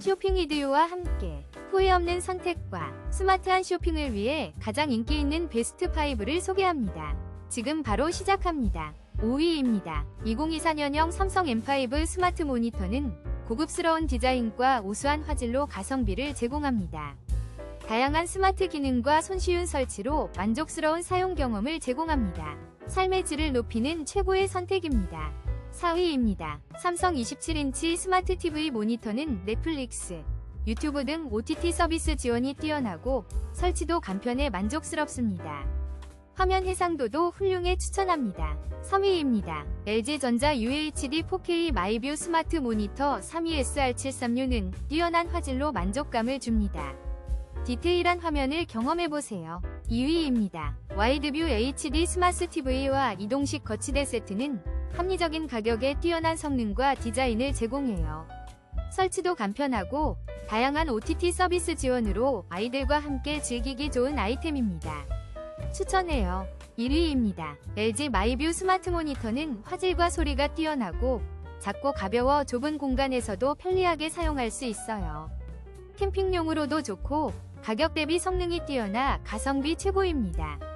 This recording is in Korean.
쇼핑 이디오와 함께 후회 없는 선택과 스마트한 쇼핑을 위해 가장 인기 있는 베스트 5를 소개합니다. 지금 바로 시작합니다. 5위입니다. 2024년형 삼성 M5 스마트 모니터는 고급스러운 디자인과 우수한 화질로 가성비를 제공합니다. 다양한 스마트 기능과 손쉬운 설치로 만족스러운 사용 경험을 제공합니다. 삶의 질을 높이는 최고의 선택입니다. 4위입니다. 삼성 27인치 스마트 TV 모니터는 넷플릭스, 유튜브 등 OTT 서비스 지원이 뛰어나고 설치도 간편해 만족스럽습니다. 화면 해상도도 훌륭해 추천합니다. 3위입니다. LG전자 UHD 4K 마이뷰 스마트 모니터 32SR736는 뛰어난 화질로 만족감을 줍니다. 디테일한 화면을 경험해보세요. 2위입니다. 와이드뷰 HD 스마트 TV와 이동식 거치대 세트는 합리적인 가격에 뛰어난 성능과 디자인을 제공해요. 설치도 간편하고 다양한 OTT 서비스 지원으로 아이들과 함께 즐기기 좋은 아이템입니다. 추천해요. 1위입니다. LG 마이뷰 스마트 모니터는 화질과 소리가 뛰어나고 작고 가벼워 좁은 공간에서도 편리하게 사용할 수 있어요. 캠핑용으로도 좋고 가격 대비 성능이 뛰어나 가성비 최고입니다.